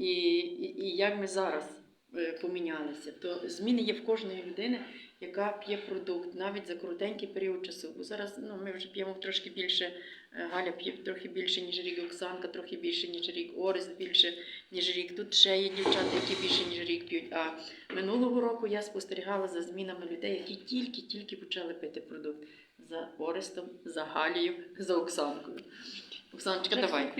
і, і, і як ми зараз е, помінялися. То зміни є в кожної людини, яка п'є продукт навіть за коротенький період часу. Бо зараз ну, ми вже п'ємо трошки більше. е, Галя п'є трохи більше, ніж рік, Оксанка трохи більше, ніж рік, Орест більше, ніж рік. Тут ще є дівчата, які більше, ніж рік п'ють. А минулого року я спостерігала за змінами людей, які тільки-тільки почали пити продукт. За Орестом, за Галією, за Оксанкою. Оксаночка, давай.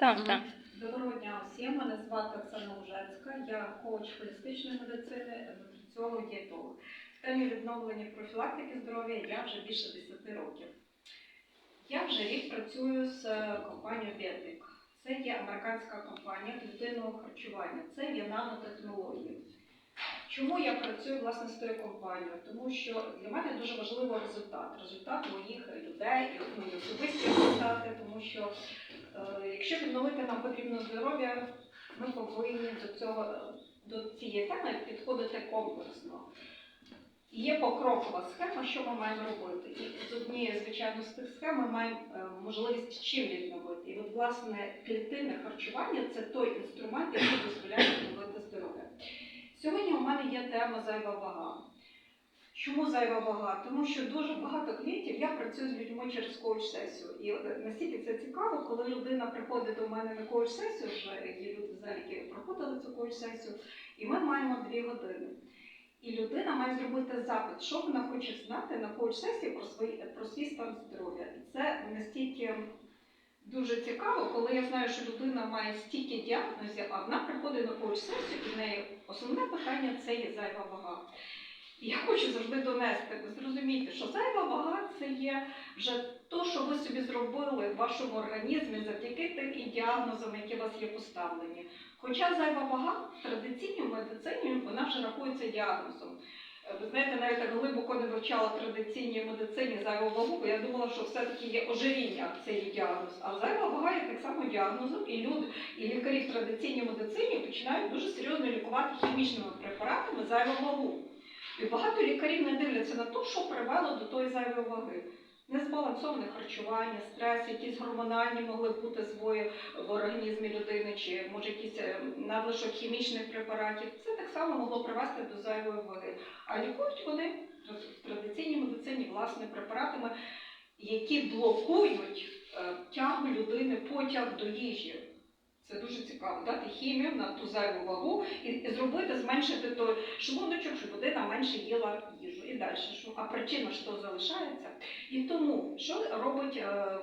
Так, так. Доброго дня всім. Мене звати Оксана Ужецька. Я коуч холістичної медицини, нутриціолог, дієтолог. В темі відновлення профілактики здоров'я я вже більше 10 років. Я вже рік працюю з е, компанією Біотик. Це є американська компанія клітинного харчування, це є нанотехнології. Чому я працюю власне з тою компанією? Тому що для мене дуже важливий результат. Результат моїх людей, мої особисті результати, тому що Якщо відновити нам потрібно здоров'я, ми повинні до цього е, до цієї теми підходити комплексно. Є покрокова схема, що ми маємо робити. І з однієї, звичайно, з тих схем ми маємо е, можливість чим відновити. І от, власне, клітинне харчування це той інструмент, який дозволяє відновити здоров'я. Сьогодні у мене є тема зайва вага. Чому зайва вага? Тому що дуже багато клієнтів я працюю з людьми через коуч-сесію. І от настільки це цікаво, коли людина приходить до мене на коуч-сесію, вже є люди в залі, які проходили цю коуч-сесію, і ми маємо дві години. І людина має зробити запит, що вона хоче знати на коуч-сесії про, свої, про свій стан здоров'я. І це настільки дуже цікаво, коли я знаю, що людина має стільки діагнозів, а вона приходить на коуч-сесію, і в неї основне питання це є зайва вага. Я хочу завжди донести, ви зрозумієте, що зайва вага це є вже то, що ви собі зробили в вашому організмі завдяки тим діагнозам, які у вас є поставлені. Хоча зайва вага в традиційній медицині вона вже рахується діагнозом. Е, Ви знаєте, навіть так глибоко не вивчала традиційній медицині зайву вагу, бо я думала, що все-таки є ожиріння, це є діагноз. А зайва вага є так само діагнозом, і люди, і лікарі в традиційній медицині починають дуже серйозно лікувати хімічними препаратами зайву вагу. І багато лікарів не дивляться на те, що привело до тої зайвої ваги. Незбалансоване харчування, стрес, якісь гормональні могли бути збої в організмі людини, чи може якийсь е, надлишок хімічних препаратів. Це так само могло привести до зайвої ваги. А лікують вони в традиційній медицині власне препаратами, які блокують е, тягу людини потяг до їжі. Це дуже цікаво, дати хімію на ту зайву вагу і, зробити, зменшити той шлуночок, щоб людина менше їла їжу. І далі, що, а причина що залишається. І тому, що робить е,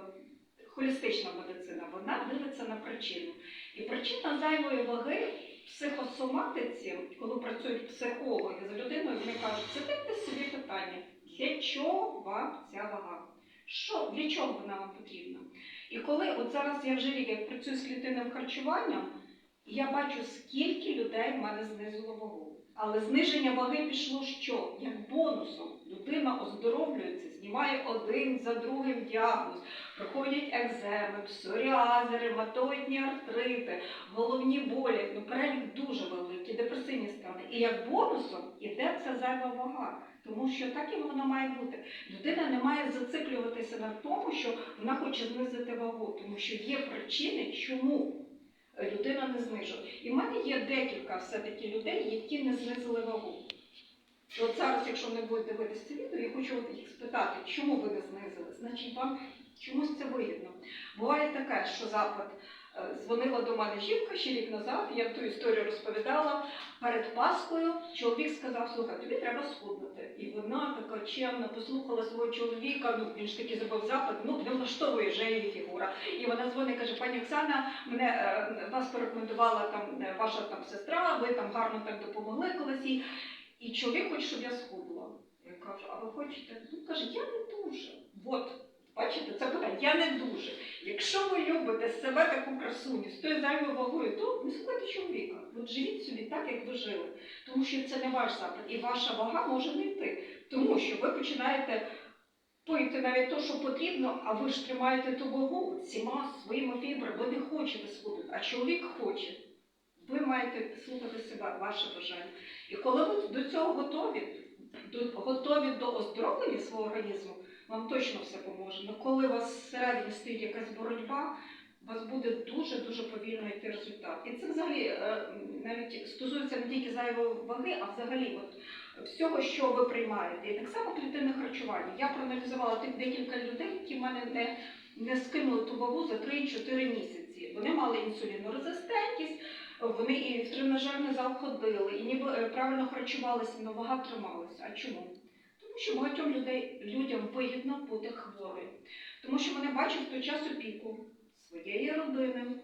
холістична медицина? Вона дивиться на причину. І причина зайвої ваги в психосоматиці, коли працюють психологи з людиною, вони кажуть, задайте собі питання, для чого вам ця вага? Що, для чого вона вам потрібна? І коли от зараз я вже рік як працюю з клітинним харчуванням, я бачу, скільки людей в мене знизило вагу. Але зниження ваги пішло що? Як бонусом. Людина оздоровлюється, знімає один за другим діагноз. Проходять екземи, псоріази, ревматоїдні артрити, головні болі. Ну, перелік дуже великий, депресивні стани. І як бонусом іде ця зайва вага. Тому що так і воно має бути. Людина не має зациклюватися на тому, що вона хоче знизити вагу, тому що є причини, чому людина не знижує. І в мене є декілька все-таки людей, які не знизили вагу. От зараз, якщо вони будуть дивитися це відео, я хочу їх спитати, чому ви не знизили? Значить, вам чомусь це вигідно. Буває таке, що запит. Дзвонила до мене жінка ще рік назад, я ту історію розповідала. Перед Паскою чоловік сказав, слухай, тобі треба схуднути. І вона така чемна, послухала свого чоловіка, ну він ж таки зробив запит, ну не влаштовує вже її фігура. І вона дзвонить, каже, пані Оксана, мене е, вас порекомендувала там е, ваша там сестра, ви там гарно так допомогли колись. їй. І чоловік хоче, щоб я схудла. Я кажу, а ви хочете? Ну каже, я не дуже. От, бачите, це питання, я не дуже. Якщо ви любите себе таку красуню з тою зайвою вагою, то не слухайте чоловіка. От живіть собі так, як ви жили. Тому що це не ваш запит, і ваша вага може не йти. Тому що ви починаєте пити навіть те, що потрібно, а ви ж тримаєте ту вагу всіма своїми фібрами, ви не хочете схудити, а чоловік хоче. Ви маєте слухати себе, ваше бажання. І коли ви до цього готові, готові до оздоровлення свого організму, вам точно все поможе. Але коли у вас всередині стоїть якась боротьба, у вас буде дуже-дуже повільно йти результат. І це взагалі е, навіть стосується не тільки зайвої ваги, а взагалі от всього, що ви приймаєте. І так само клітинне харчування. Я проаналізувала тих декілька людей, які в мене не, не скинули ту вагу за 3-4 місяці. Вони мали інсулінорезистентність, вони і в тренажерний зал ходили, і ніби е, правильно харчувалися, але вага трималася. А чому? Тому що багатьом людей, людям вигідно бути хворим. Тому що вони бачать в той час опіку своєї родини,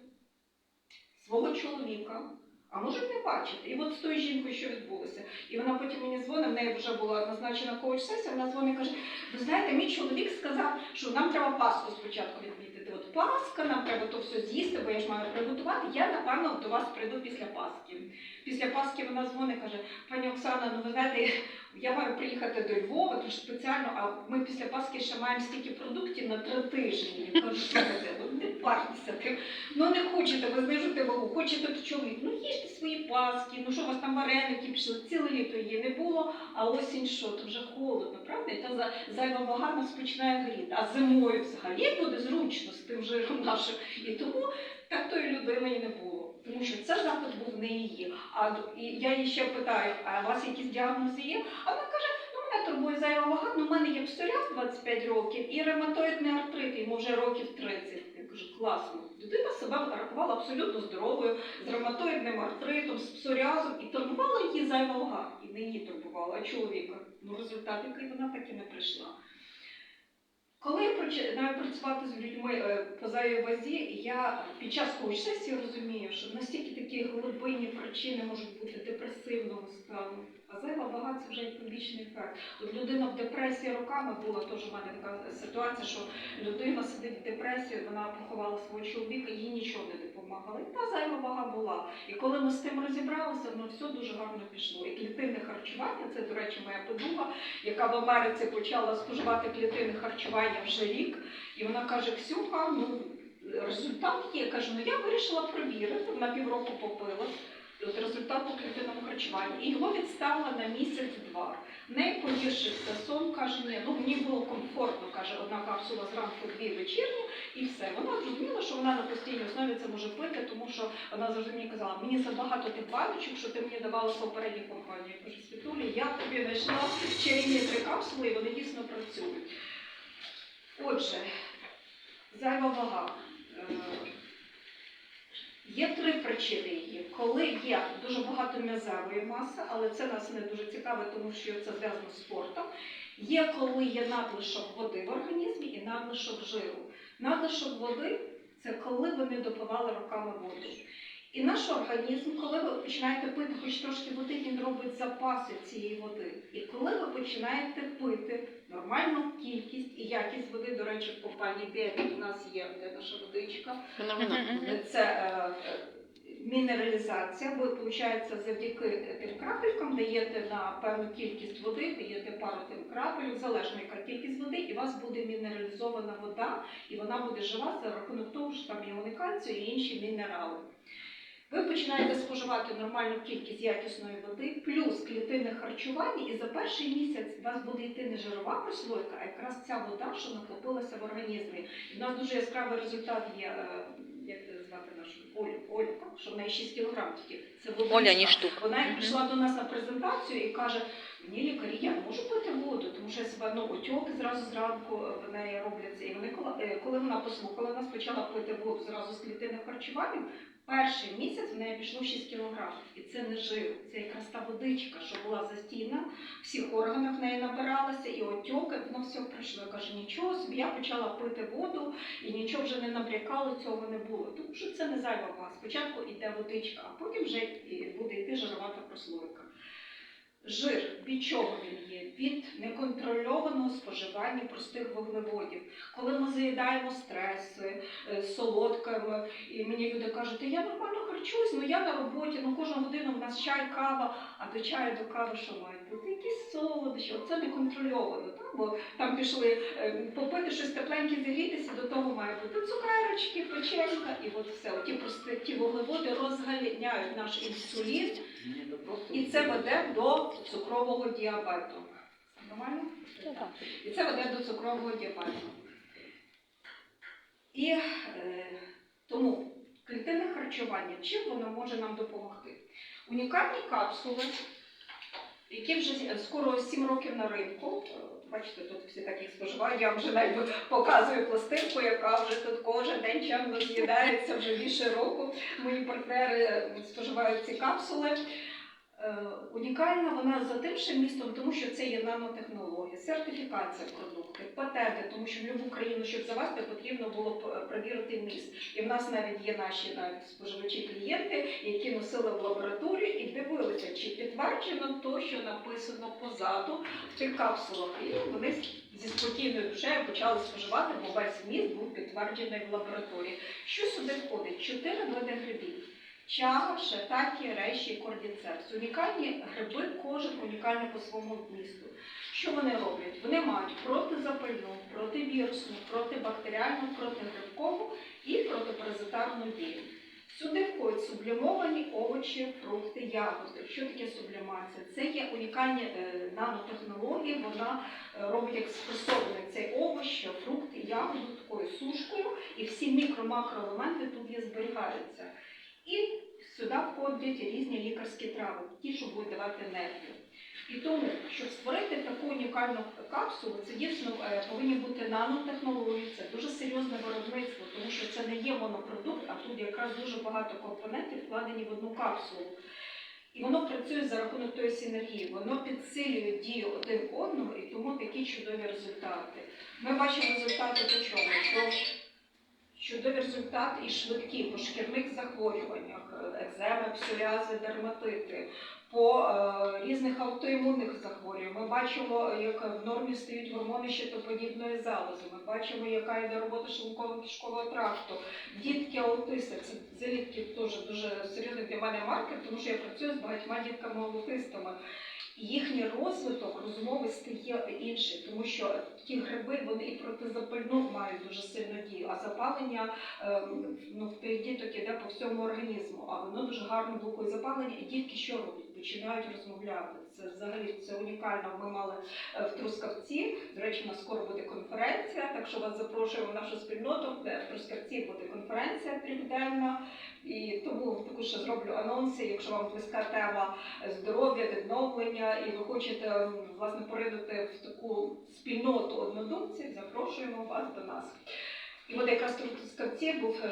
свого чоловіка, а може не бачити. І от з тою жінкою, що відбулося. І вона потім мені дзвонить, в неї вже була назначена коуч-сесія, вона дзвонить і каже, ви знаєте, мій чоловік сказав, що нам треба Пасху спочатку відмітити. Пасха, нам треба то все з'їсти, бо я ж маю приготувати. Я, напевно, до вас прийду після Пасхи. Після Пасхи вона дзвонить каже, пані Оксана, ну ви знаєте, я маю приїхати до Львова, тож спеціально, а ми після Пасхи ще маємо стільки продуктів на три тижні. Я кажу, слухайте, ну не парьтеся тим. Ну не хочете, ви знижите вагу, хочете то чоловік. Ну їжте свої паски, ну що у вас там вареники пішли, ціле літо її не було, а осінь що, то вже холодно, правда? І та за- зайва вага нас починає гріти. А зимою взагалі буде зручно з тим жиром нашим. І тому так тої людини і не було. Тому що це запит був не її. А і я її ще питаю, а у вас якісь діагнози є? А вона каже, ну мене турбує зайва вага, ну в мене є псоріаз 25 років і ревматоїдний артрит, йому вже років 30. Я кажу, класно. Людина себе рахувала абсолютно здоровою, з ревматоїдним артритом, з псоріазом, і турбувала її зайва вага. І не її турбувала, а чоловіка. Ну результат, який вона так і не прийшла. Коли я починаю працювати з людьми е, по зайвій вазі, я під час коуч-сесії розумію, що настільки такі глибинні причини можуть бути депресивного стану, а зайва вага це вже і побічний ефект. От людина в депресії роками була теж у мене така ситуація, що людина сидить в депресії, вона поховала свого чоловіка, їй нічого не допомагало. І та зайва вага була. І коли ми з тим розібралися, воно все дуже гарно пішло. І клітинне харчування, це, до речі, моя подруга, яка в Америці почала споживати клітинне харчування вже рік. І вона каже: Ксюха, ну результат є. Я кажу, ну я вирішила перевірити, на півроку попила. І От результат по клітинному харчуванню. І його відставила на місяць-два. В неї погіршився сон, каже, ні, ну мені було комфортно, каже, одна капсула зранку, дві вечірні, і все. Вона зрозуміла, що вона на постійній основі це може пити, тому що вона завжди мені казала, мені забагато тих баночок, що ти мені давала в попередній компанії. Я кажу, Світулі, я тобі знайшла чарівні три капсули, і вони дійсно працюють. Отже, зайва вага. Є три причини її. Коли є дуже багато м'язевої маси, але це нас не дуже цікаве, тому що це зв'язано з спортом. Є коли є надлишок води в організмі і надлишок жиру. Надлишок води це коли ви не допивали роками воду. І наш організм, коли ви починаєте пити хоч трошки води, він робить запаси цієї води. І коли ви починаєте пити нормальну кількість і якість води, до речі, в компанії Біотик у нас є де наша водичка, це е, мінералізація, ви, виходить, завдяки тим крапелькам даєте на певну кількість води, даєте пару тим крапель, залежно яка кількість води, і у вас буде мінералізована вода, і вона буде жива за рахунок того, що там іони кальцію і інші мінерали. Ви починаєте споживати нормальну кількість якісної води, плюс клітинне харчування, і за перший місяць у вас буде йти не жирова прослойка, а якраз ця вода, що накопилася в організмі. І в нас дуже яскравий результат є. е, Як звати нашу Олю, Олю, що в неї 6 кілограм тільки. Це водичка. Оля Ніштук. Вона як прийшла до нас на презентацію і каже: мені лікарі, я не можу пити воду, тому що я себе ну, отьоки зразу зранку е, в неї робляться. І вони коли, е, коли вона послухала нас, почала пити воду зразу з клітинним харчуванням. Перший місяць в неї пішло 6 кілограмів. І це не жир, це якраз та водичка, що була застійна, в всіх органах в неї набиралася, і отьоки, воно все пройшло. Я кажу, нічого собі, я почала пити воду, і нічого вже не набрякало, цього не було. Тому що це не зайва вага. Спочатку йде водичка, а потім вже буде йти жировата прослойка. Жир від чого він є? Від неконтрольованого споживання простих вуглеводів. Коли ми заїдаємо стреси, солодкими, солодками, і мені люди кажуть, я нормально харчуюсь, ну я на роботі, ну кожну годину в нас чай, кава, а до чаю, до кави що мають бути? Якісь солодощі, оце неконтрольовано, так? бо там пішли е, попити щось тепленьке, зігрітися, до того має бути цукерочки, печенька, і от все. Оті прості ті вуглеводи розганяють наш інсулін, і це веде до цукрового діабету. Нормально? І це веде до цукрового діабету. І е, тому Клітинне харчування. Чим воно може нам допомогти? Унікальні капсули, які вже скоро 7 років на ринку. Е, Бачите, тут всі такі споживають. Я вже навіть показую пластинку, яка вже тут кожен день чемно з'їдається вже більше року. Мої партнери споживають ці капсули. Е, Унікальна вона за тим ще містом, тому що це є нанотехнологія, сертифікація продукту, патенти, тому що в будь-яку країну, щоб завести, потрібно було б е, перевірити вміст. І в нас навіть є наші навіть споживачі клієнти, які носили в лабораторію і дивилися, чи підтверджено то, що написано позаду в тих капсулах. І вони зі спокійною душею почали споживати, бо весь вміст був підтверджений в лабораторії. Що сюди входить? Чотири види грибів. Чага, шатакі, реші, кордіцепс. Унікальні гриби, кожен унікальний по своєму вмісту. Що вони роблять? Вони мають протизапальну, противірусну, протибактеріальну, протигрибкову і протипаразитарну дію. Сюди входять сублімовані овочі, фрукти, ягоди. Що таке сублімація? Це є унікальні е, нанотехнології. Вона е, робить експресований цей овоч, фрукти, ягоду такою сушкою, і всі мікро-макроелементи тут є зберігаються. І сюди входять різні лікарські трави, ті, що будуть давати енергію. І тому, щоб створити таку унікальну капсулу, це дійсно е, повинні бути нанотехнології, це дуже серйозне виробництво, тому що це не є монопродукт, а тут якраз дуже багато компонентів вкладені в одну капсулу. І воно працює за рахунок тої синергії, воно підсилює дію один одного і тому такі чудові результати. Ми бачимо результати по чому? По Чудові результати і швидкі по шкірних захворюваннях, е, екземи, псоріази, дерматити, по е, різних аутоімунних захворюваннях. Ми бачимо, як в нормі стають гормони щитоподібної залози. Ми бачимо, яка йде робота шлунково кишкового тракту. Дітки аутисти це залітки теж дуже серйозний для мене маркер, тому що я працюю з багатьма дітками аутистами. Їхній розвиток розумовий стає інший, тому що ті гриби вони і протизапальну мають дуже сильну дію, а запалення ем, ну, в тих діток іде по всьому організму, а воно дуже гарно блокує запалення, і дітки що роблять? Починають розмовляти. Це взагалі це унікально. Ми мали е, в Трускавці. До речі, у нас скоро буде конференція, так що вас запрошуємо в нашу спільноту. де В Трускавці буде конференція трьохденна. І тому також зроблю анонси, якщо вам близька тема здоров'я, відновлення, і ви хочете власне поринути в таку спільноту однодумців, запрошуємо вас до нас. І от якраз тут в Скавці був е,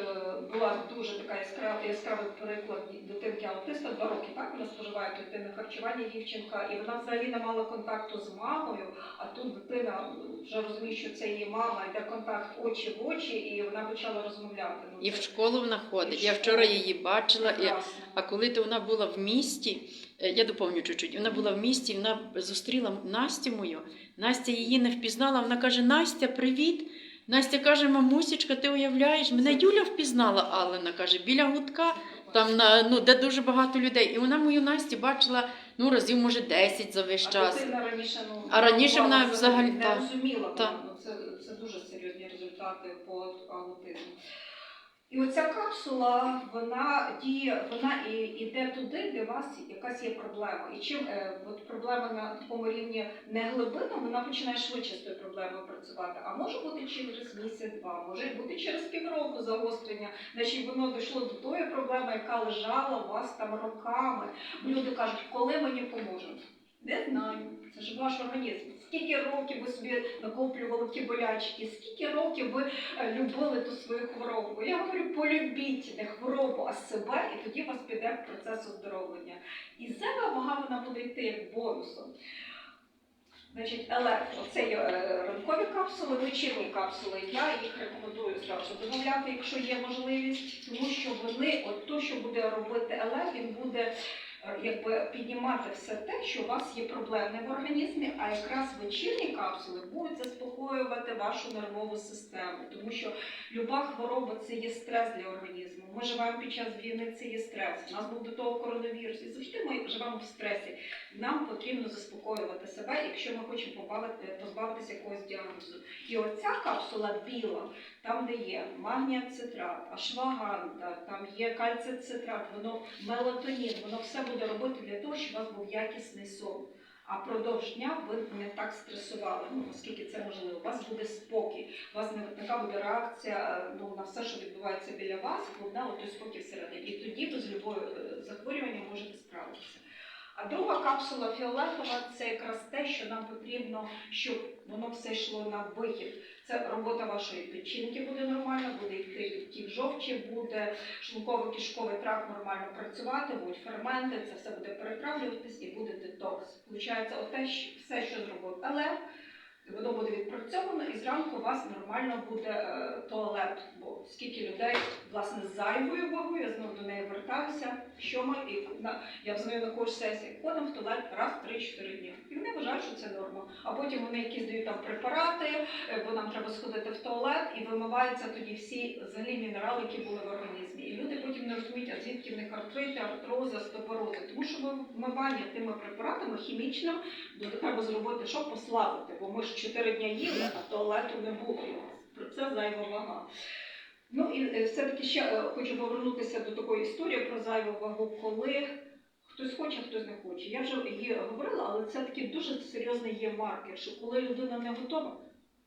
була дуже така яскрава яскравий приклад дитинки аутиста, два роки так вона споживає дитинне харчування дівчинка, і вона взагалі не мала контакту з мамою. А тут дитина вже розуміє, що це її мама, йде контакт очі в очі, і вона почала розмовляти. Ну, І в школу вона ходить. Я вчора її бачила. І... А коли то вона була в місті, е, я доповню чуть-чуть, вона була в місті, вона зустріла Настю мою. Настя її не впізнала. Вона каже: Настя, привіт. Настя каже, мамусечка, ти уявляєш, мене Юля впізнала, Алена каже, біля гудка, там на ну де дуже багато людей. І вона мою Настю бачила ну разів, може, 10 за весь час. А раніше ну А раніше вона взагалі- не розуміла. та. Ну, це, це дуже серйозні результати по аутизму. І оця капсула, вона діє, вона і йде туди, де у вас якась є проблема. І чим е, от проблема на такому рівні не глибина, вона починає швидше з тою проблемою працювати. А може бути через місяць-два, може бути через півроку загострення. Значить, воно дійшло до тої проблеми, яка лежала у вас там роками. Люди кажуть, коли мені поможуть? Не знаю. Це ж ваш організм. Скільки років ви собі накоплювали ті болячки, скільки років ви е, любили ту свою хворобу? Я говорю, полюбіть не хворобу, а себе, і тоді вас піде процес оздоровлення. І зева вага вона буде йти як бонусом. Значить, електро це є е, ранкові капсули, вечірні капсули. Я їх рекомендую зразу домовляти, якщо є можливість, тому що вони, от то, що буде робити еле, він буде якби піднімати все те, що у вас є проблемне в організмі, а якраз вечірні капсули будуть заспокоювати вашу нервову систему, тому що люба хвороба це є стрес для організму. Ми живемо під час війни, це є стрес. У нас був до того коронавірус, і завжди ми живемо в стресі. Нам потрібно заспокоювати себе, якщо ми хочемо позбавитися якогось діагнозу. І оця капсула біла, там, де є магніацитрат, ашваганда, там є кальцицетрат, воно мелатонін, воно все буде робити для того, щоб у вас був якісний сон. А продовж дня ви не так стресували, ну наскільки це можливо. У вас буде спокій, у вас не така буде реакція ну, на все, що відбувається біля вас, от той спокій всередині. І тоді ви з любою е, захворюванням можете справитися. А друга капсула фіолетова це якраз те, що нам потрібно, щоб воно все йшло на вихід. Це робота вашої печінки буде нормально, буде йти відтік жовчі, буде шлунково-кишковий тракт нормально працювати, будуть ферменти, це все буде перетравлюватись і буде детокс. Получається, оте все, що зробив елев, воно буде відпрацьовано, і зранку у вас нормально буде е, туалет. Бо скільки людей власне з зайвою вагою, я знову до неї вертаюся. Що ми і на я взнаю на кожну сесії, ходимо в туалет раз в 3-4 дні. І вони вважають, що це норма. А потім вони якісь дають там препарати, е, бо нам треба сходити в туалет, і вимиваються тоді всі взагалі мінерали, які були в організмі. І люди потім не розуміють, а звідки в них артрити, артрози, стопорози. Тому що вимивання тими препаратами хімічним треба зробити, що послабити, бо ми ж 4 дні їли, а туалету не було. Про це зайва вага. Ну і е, все-таки ще е, хочу повернутися до такої історії про зайву вагу, коли хтось хоче, хтось не хоче. Я вже її говорила, але це такий дуже серйозний є маркер, що коли людина не готова,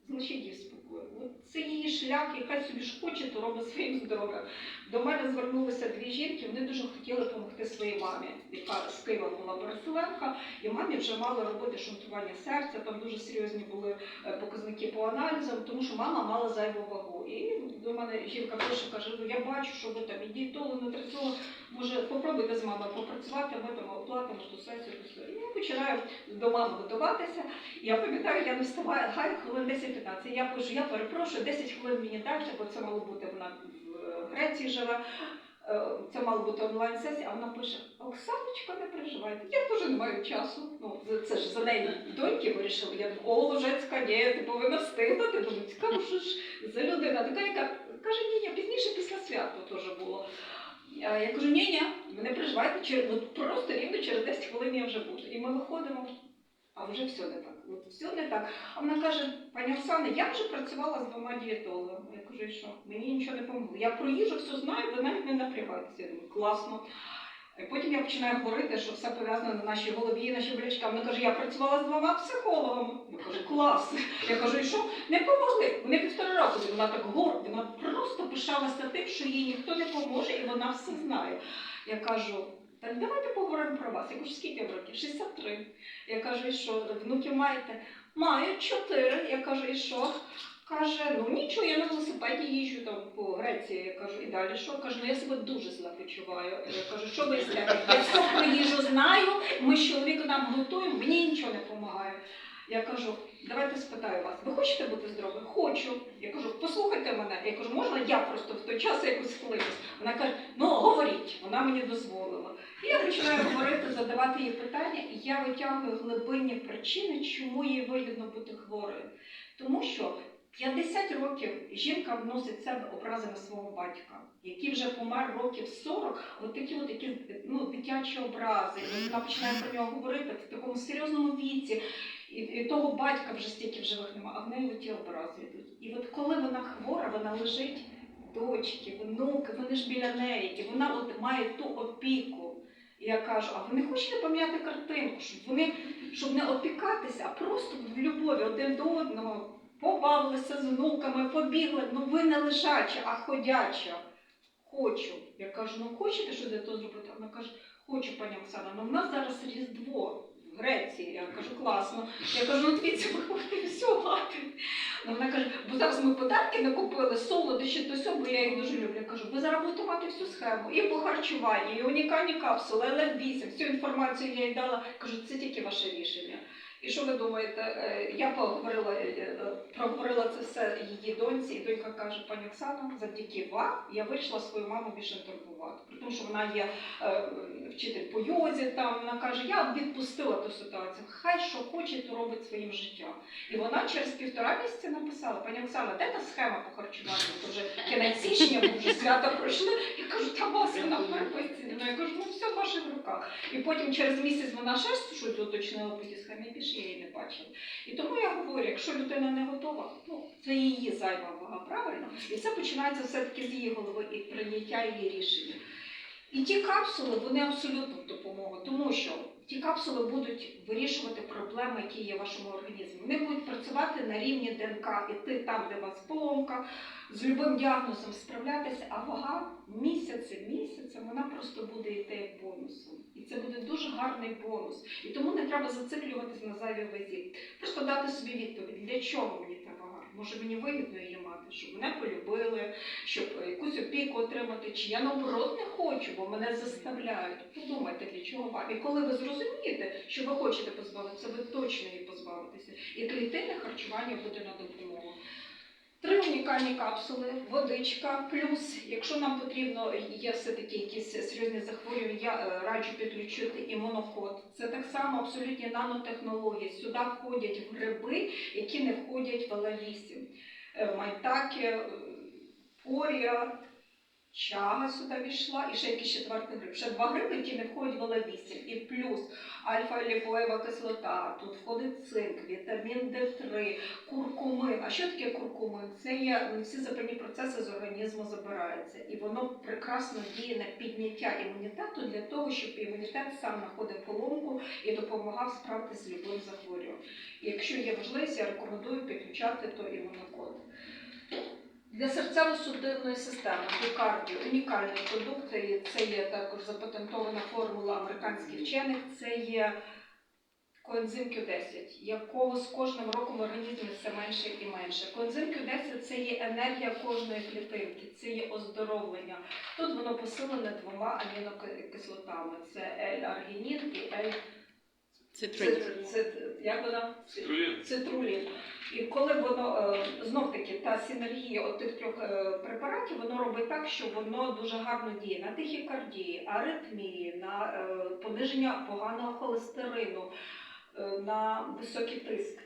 залишіть її спокою. Це її шлях, і хай собі ж хоче, то робить своїм здоров'ям. До мене звернулися дві жінки, вони дуже хотіли допомогти своїй мамі, яка з Києва була переселенка, і мамі вже мали робити шунтування серця, там дуже серйозні були е, показники по аналізам, тому що мама мала зайву вагу. І до мене жінка пише, каже, ну я бачу, що ви там і дієтолог, нутриціолог, може попробуйте з мамою попрацювати, ми там оплатимо ту сесію. ту сесію». І я починаю до мами готуватися. Я пам'ятаю, я не вставаю, хай хвилин 10-15. Я пишу, я перепрошую, 10 хвилин мені дайте, бо це мало бути вона Греції живе. Е, Це мала бути онлайн-сесія, а вона пише: Оксаночка, не переживайте, я теж не маю часу. Ну, це- ж за неї доньки вирішили. Я думаю, о, Ложецька, ні, ти повинна встигнути. Думаю, цікаво, що ж за людина. Така, яка каже, ні, ні, пізніше після свята теж було. А Я кажу, ні, ні, ви не переживайте, через, от просто рівно через 10 хвилин я вже буду. І ми виходимо, а вже все не так. От все не так. А вона каже, пані Оксана, я вже працювала з двома дієтологами. Я кажу, що? Мені нічого не помогло. Я про їжу все знаю, ви навіть не напрягайтеся. Класно. Потім я починаю говорити, що все пов'язано на нашій голові, і наші болячки. Вона каже, я працювала з двома психологами. Я кажу, клас. Я кажу, і що? Не помогли. Вони півтора року. Вона так горда, вона просто пишалася тим, що їй ніхто не поможе, і вона все знає. Я кажу, так давайте поговоримо про вас. Я кажу, скільки вам років? 63. Я кажу, і що, внуків маєте? Маю чотири. Я кажу, і що? Каже, ну нічого, я на велосипеді їжджу там по Греції. Я кажу, і далі що? Каже, ну я себе дуже зле почуваю. Я кажу, що ви зле? Я все про їжу знаю, ми з чоловіком нам готуємо, мені нічого не допомагає. Я кажу, давайте спитаю вас, ви хочете бути здоровим? Хочу. Я кажу, послухайте мене. Я кажу, можна я просто в той час якось впливусь? Вона каже, ну говоріть, вона мені дозволила. Я починаю говорити, задавати їй питання, і я витягую глибинні причини, чому їй вигідно бути хворою. Тому що 50 років жінка вносить в себе на свого батька, який вже помер років 40, от такі от які ну, дитячі образи. І вона починає про нього говорити в такому серйозному віці. І, і того батька вже стільки в живих нема, а в неї ті образи йдуть. І от коли вона хвора, вона лежить, дочки, внуки, вони ж біля неї, і вона от має ту опіку. І я кажу, а ви не хочете поміняти картинку, щоб вони щоб не опікатися, а просто в любові один до одного побавилися з внуками, побігли. Ну ви не лежача, а ходяча. Хочу. Я кажу, ну хочете що для того зробити? Вона каже, хочу, пані Оксана, але в нас зараз Різдво Греції. Я кажу, класно. Я кажу, ну дивіться, хочете все мати. Ну, вона каже, бо зараз ми подарки не купили, солодощі, то сьо, бо я їх дуже люблю. Я кажу, ви зараз мати всю схему, і по харчуванню, і унікальні капсули, ЛФ8, всю інформацію я їй дала. Кажу, це тільки ваше рішення. І що ви думаєте? Е, Я поговорила, е, е, проговорила це все її доньці, і донька каже, пані Оксана, завдяки вам я вирішила свою маму більше не турбувати. При тому, що вона є е, вчитель по йозі, там вона каже, я відпустила ту ситуацію. Хай що хоче, то робить своїм життям. І вона через півтора місяця написала: пані Оксана, де та схема по харчуванню? Це вже кінець січня, бо вже свята пройшли. Я кажу, та вас вона. Ну, я кажу, ну все в ваших руках. І потім через місяць вона ще щось уточнила по тій схемі, більше я її не бачила. І тому я говорю, якщо людина не готова, ну це її зайва вага, правильно? І це починається все-таки з її голови і прийняття її рішення. І ті капсули, вони абсолютно в допомогу, тому що ті капсули будуть вирішувати проблеми, які є в вашому організмі. Вони будуть працювати на рівні ДНК, іти там, де у вас поломка, з любим діагнозом справлятися, а вага місяці місяцем вона просто буде йти бонусом. І це буде дуже гарний бонус. І тому не треба зациклюватися на зайвій вазі. Просто дати собі відповідь, для чого мені? Може мені вигідно її мати, щоб мене полюбили, щоб якусь опіку отримати, чи я наоборот не хочу, бо мене заставляють. Подумайте, для чого вам. І коли ви зрозумієте, що ви хочете позбавитися, ви точно її позбавитеся. І клітинне харчування буде на допомогу. Три унікальні капсули, водичка, плюс, якщо нам потрібно, є все-таки якісь серйозні захворювання, я е, раджу підключити імуноход. Це так само абсолютні нанотехнології. Сюди входять гриби, які не входять в Л8. Е, е, порія, чага сюди війшла, і ще якийсь четвертий гриб. Ще два гриби, які не входять в Л8. І плюс альфа-ліпоєва кислота, тут входить цинк, вітамін Д3, куркумин. А що таке куркумин? Це є всі запальні процеси з організму забираються. І воно прекрасно діє на підняття імунітету для того, щоб імунітет сам знаходив поломку і допомагав справитися з любим захворюванням. Якщо є можливість, я рекомендую підключати то імунокод. Для серцево-судинної системи Бікардіо унікальний продукт, це є також запатентована формула американських вчених. Це є коензим Q10, якого з кожним роком в організмі все менше і менше. Коензим Q10 це є енергія кожної клітинки, це є оздоровлення. Тут воно посилене двома амінокислотами: це L-аргінін і L Цитрин. цит- як вона? Цитрулін. Цитрулін. І коли воно е, знов таки та синергія от тих трьох е, препаратів, воно робить так, що воно дуже гарно діє на тахікардії, аритмії, на е, пониження поганого холестерину, на високий тиск.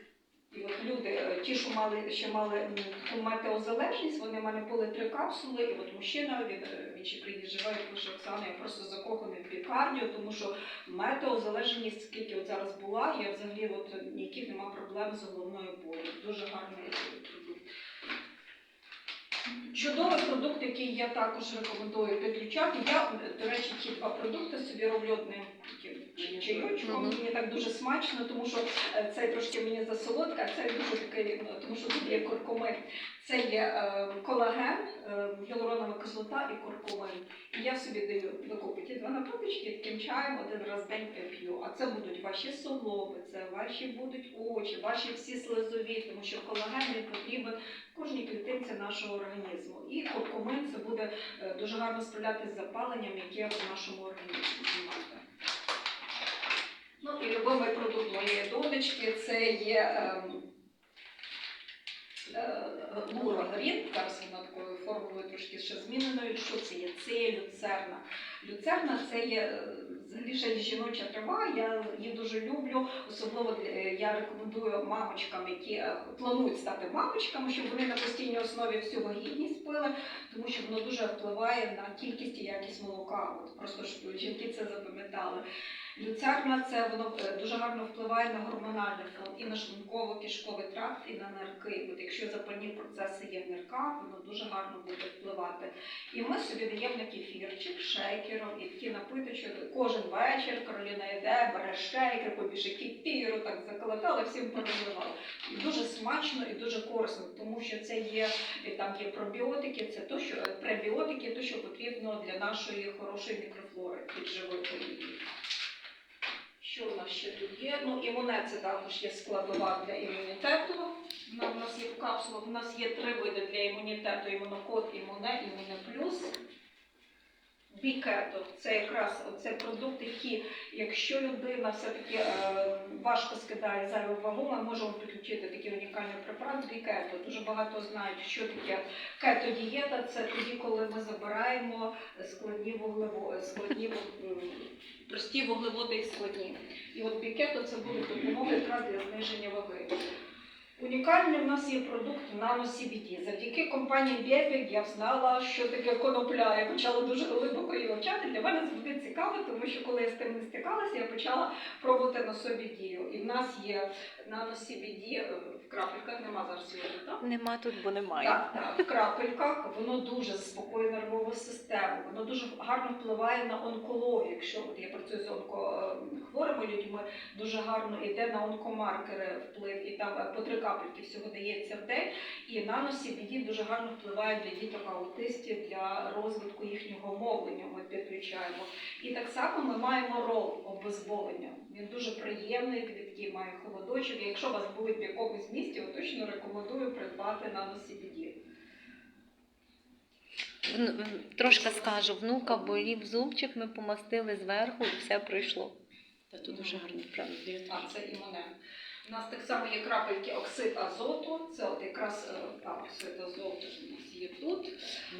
І от люди, ті, що мали ще мали таку метеозалежність, вони в мене були три капсули, і от мужчина він, ще приїжджає, каже, Оксана, я просто закоханий в лікарню, тому що метеозалежність, скільки от зараз була, я взагалі от ніяких нема проблем з головною болю. Дуже гарний продукт. Чудовий продукт, який я також рекомендую підключати. Я, до речі, ті два продукти собі роблю одним чайочком. Мені так дуже смачно, тому що е, цей трошки мені засолодка, а цей дуже такий, ну, тому що тут є куркумин. Це є е, колаген, е, гіалуронова кислота і куркумин. І я собі даю докупи ті два напиточки, таким чаєм один раз в день п'ю. А це будуть ваші суглоби, це ваші будуть очі, ваші всі слизові, тому що колаген він потрібен кожній клітинці нашого організму. І куркумин це буде е, дуже гарно справляти з запаленням, яке в нашому організмі. Знімати. Ну і любимий продукт моєї донечки це є е, е, лурагрін, зараз вона такою формулою трошки ще зміненою. Що це є? Це є люцерна. Люцерна це є е, взагалі жіноча трава. Я її дуже люблю. Особливо е, я рекомендую мамочкам, які е, планують стати мамочками, щоб вони на постійній основі всю вагітність пили, тому що воно дуже впливає на кількість і якість молока. От просто щоб жінки це запам'ятали. Люцерна це воно е, дуже гарно впливає на гормональний фон і на шлунково-кишковий тракт, і на нирки. От якщо запальні процеси є в нирках, воно дуже гарно буде впливати. І ми собі даємо на кефірчик, шейкером, і такі напиточок. Кожен вечір Кароліна йде, бере шейкер, побільше кефіру, так заколотала, всім переливала. І дуже смачно і дуже корисно, тому що це є там є пробіотики, це то, що е, пребіотики, то, що потрібно для нашої хорошої мікрофлори під живої повітря. Що в нас ще тут є? Ну, імуне це також є складова для імунітету. Вона в нас є в капсулах. У нас є три види для імунітету: імунокод, імуне, імуне плюс. Бікето це якраз це продукт, який, якщо людина все-таки е, важко скидає зайву вагу, ми можемо підключити такий унікальний препарат бікето. Дуже багато знають, що таке кето-дієта. Це тоді, коли ми забираємо складні вуглево, складні прості вуглеводи і складні. І от бікето це буде допомога якраз для зниження ваги. Унікальний в нас є продукт Nano CBD. Завдяки компанії Бєбік я знала, що таке конопля. Я почала дуже глибоко її вивчати. Для мене буде цікаво, тому що коли я з тим не стикалася, я почала пробувати на собі дію. І в нас є Nano CBD в крапельках, нема зараз його, так? Нема тут, бо немає. Так, так, в крапельках воно дуже заспокоює нервову систему, воно дуже гарно впливає на онкологію. Якщо от я працюю з онкохворими людьми, дуже гарно йде на онкомаркери вплив, і там е, по три капельки всього дається в день. І нано-CBD дуже гарно впливає для діток аутистів для розвитку їхнього мовлення. Ми підключаємо. І так само ми маємо рол обезболення. Він дуже приємний, квітки має холодочок. Якщо вас болить в якомусь місті, точно рекомендую придбати нано-CBD. Трошки скажу, внука болів зубчик, ми помастили зверху і все пройшло. Та тут дуже гарно, правда. А, це імунем. У нас так само є крапельки оксид азоту. Це от якраз е, а, оксид азоту у нас є тут.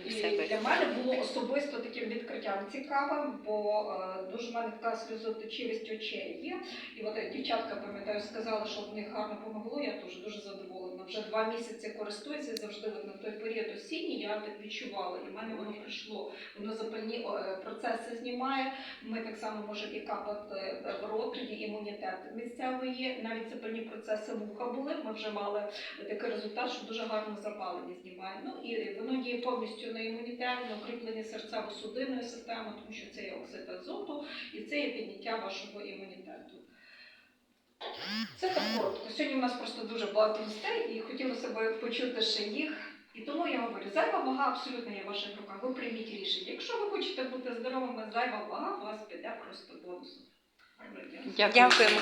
І для мене було особисто таким відкриттям цікавим, бо е, дуже в мене така сльозоточивість очей є. І от дівчатка, пам'ятаю, сказала, що в них гарно помогло, я теж дуже задоволена. Вже два місяці користуюся завжди от на той період осінній я так відчувала. І в мене воно прийшло. Воно запальні е, процеси знімає. Ми так само можемо і капати е, в рот, тоді імунітет місцевий є. Навіть запальні процеси вуха були. Ми вже мали такий результат, що дуже гарно запалення знімає. Ну і воно діє повністю на імунітет, на укріплення серцево-судинної системи, тому що це є оксид азоту і це є підняття вашого імунітету. Це так коротко. Сьогодні у нас просто дуже багато гостей і хотілося б почути ще їх. І тому я говорю, зайва вага абсолютно є в ваших руках. Ви прийміть рішення. Якщо ви хочете бути здоровими, зайва вага у вас піде просто бонусом. Дякую. Дякуємо.